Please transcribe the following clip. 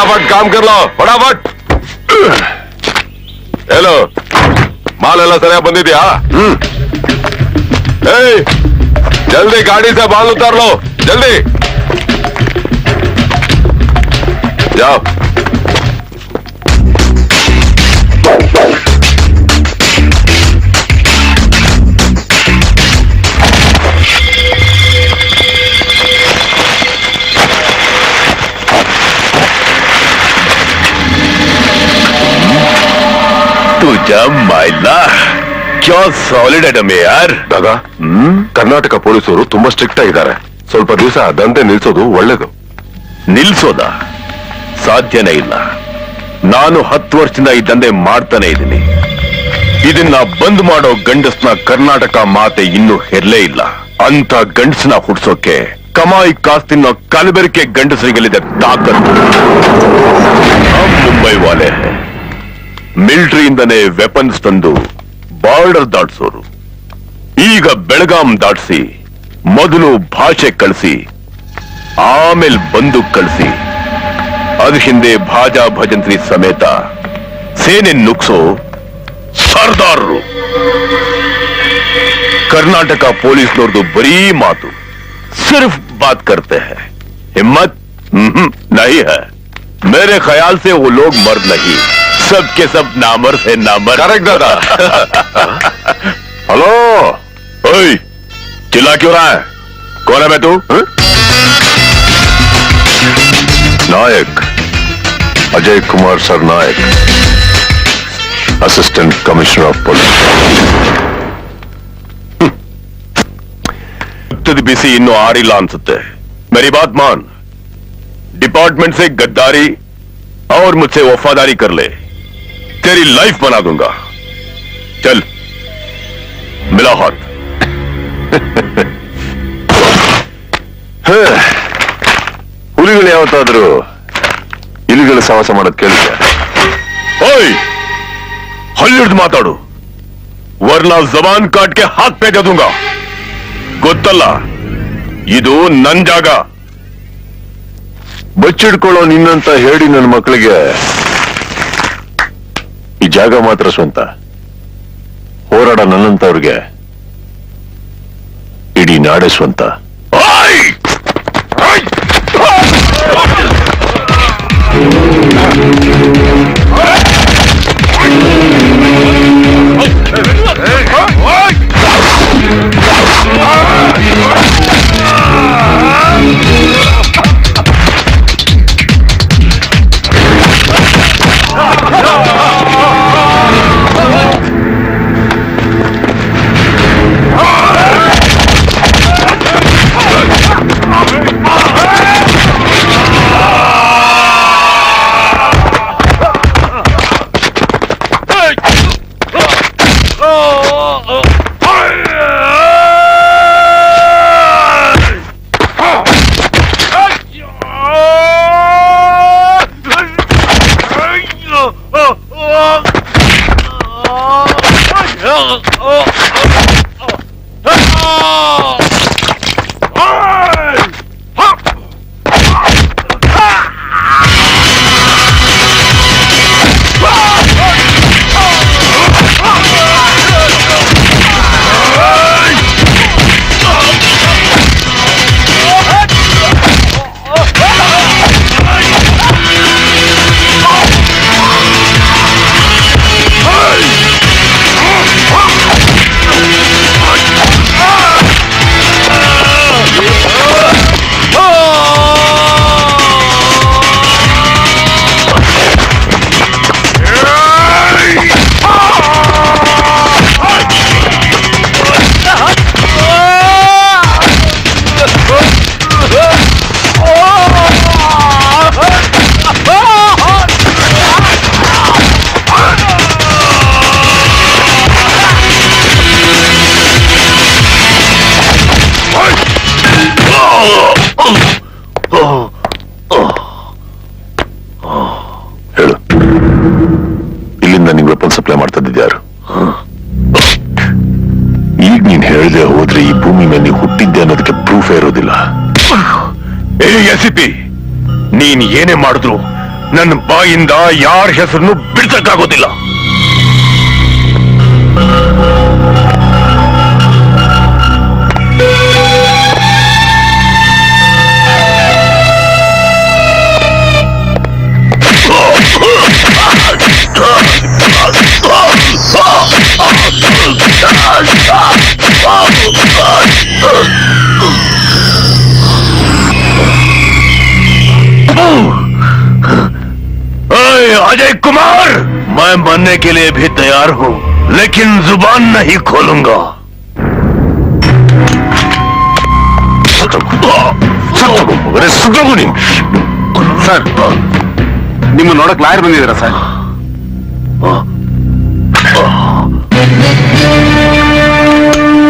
फटाफट काम कर लो फटाफट। हेलो माल हेला सर बंदी दिया हम्म। जल्दी गाड़ी से बाल उतार लो जल्दी। जाओ। ಸಾಲಿಡ್ ಐಟಮ್ ಯಾರ್ ದಾದಾ ಕರ್ನಾಟಕ ಪೊಲೀಸರು ತುಂಬಾ ಸ್ಟ್ರಿಕ್ಟ್ ಆಗಿದ್ದಾರೆ. ಸ್ವಲ್ಪ ದಿವಸ ದಂಧೆ ನಿಲ್ಸೋದು ಒಳ್ಳೇದು. ನಿಲ್ಸೋದ? ಸಾಧ್ಯನೇ ಇಲ್ಲ. ನಾನು ಹತ್ತು ವರ್ಷದಿಂದ ಈ ದಂಧೆ ಮಾಡ್ತಾನೆ ಇದ್ದೀನಿ. ಇದನ್ನ ಬಂದ್ ಮಾಡೋ ಗಂಡಸ್ನ ಕರ್ನಾಟಕ ಮಾತೆ ಇನ್ನು ಹೆರ್ಲೇ ಇಲ್ಲ. ಅಂತ ಗಂಡಸನ ಹುಡ್ಸೋಕೆ ಕಮಾಯಿ ಕಾಸ್ತಿನ ಕಲಬೆರಕೆ ಗಂಡಸರಿಗೆ ತಾಕತ್ತು. ಮಿಲಿಟರಿಯಿಂದನೇ ವೆಪನ್ಸ್ ತಂದು ಬಾರ್ಡರ್ ದಾಟ್ಸೋರು ಈಗ ಬೆಳಗಾಂ ದಾಟ್ಸಿ ಮೊದಲು ಭಾಷೆ ಕಳಿಸಿ ಆಮೇಲೆ ಬಂದು ಕಳಿಸಿ ಅದ್ ಹಿಂದೆ ಭಾಜಾ ಭಜಂತ್ರಿ ಸಮೇತ ಸೇನೆ ನುಗ್ಸೋ ಸರ್ದಾರರು ಕರ್ನಾಟಕ ಪೊಲೀಸ್ನವ್ರದ್ದು ಬರೀ ಮಾತು ಸಿರ್ಫ್ ಬಾತ್ करते हैं हिम्मत हम्म, नहीं है मेरे ख्याल से वो लोग मर्द नहीं सब के सब नामर्द है नामर्द करेक्ट दादा हेलो ओए चिल्ला क्यों रहा है कौन है मैं तू हाँ? Nayak Ajay Kumar sir Nayak assistant commissioner of police ರಕ್ತದ ಬಿಸಿ ಇನ್ನೂ ಆರಿಲ್ಲ ಅನ್ಸುತ್ತೆ मेरी बात मान डिपार्टमेंट से गद्दारी और मुझसे वफादारी कर ले तेरी लाइफ बना दूंगा चल मिला हाथ ಹುಲಿಗಳು ಯಾವತ್ತಾದ್ರೂ ಇಲಿಗಳು ಸವಾಸ ಮಾಡೋದ್ ಕೇಳಿದ್ದೆ ओए ಹಲ್ಲಿಡ್ದು ಮಾತಾಡು Verna ಜಬಾನ್ cot K Haat pay they ದೂಂಗಾ ಗೊತ್ತಲ್ಲ ಇದು ನನ್ ಜಾಗ ಬಚ್ಚಿಡ್ಕೊಳ್ಳೋ ನಿನ್ನಂತ ಹೇಳಿ ನನ್ನ ಮಕ್ಕಳಿಗೆ ಈ ಜಾಗ ಮಾತ್ರ ಸ್ವಂತ. ಹೋರಾಡ ನನ್ನಂತವ್ರಿಗೆ ಇಡೀ ನಾಡೆ ಸ್ವಂತ. ಹೇಳ್ದೆ ಹೋದ್ರೆ ಈ ಭೂಮಿ ಮೇಲೆ ಹುಟ್ಟಿದ್ದೆ ಅನ್ನೋದಕ್ಕೆ ಪ್ರೂಫೇ ಇರೋದಿಲ್ಲ. ಏ ಎಸಿಪಿ ನೀನ್ ಏನೇ ಮಾಡಿದ್ರು ನನ್ನ ಬಾಯಿಂದ ಯಾರ ಹೆಸರನ್ನು ಬಿಡ್ಸಕ್ಕಾಗೋದಿಲ್ಲ. अजय कुमार! मैं मरने के लिए भी तैयार हूँ लेकिन ज़ुबान नहीं खोलूँगा। सर निम्न नोड़क लायर बंदी सर। हाँ।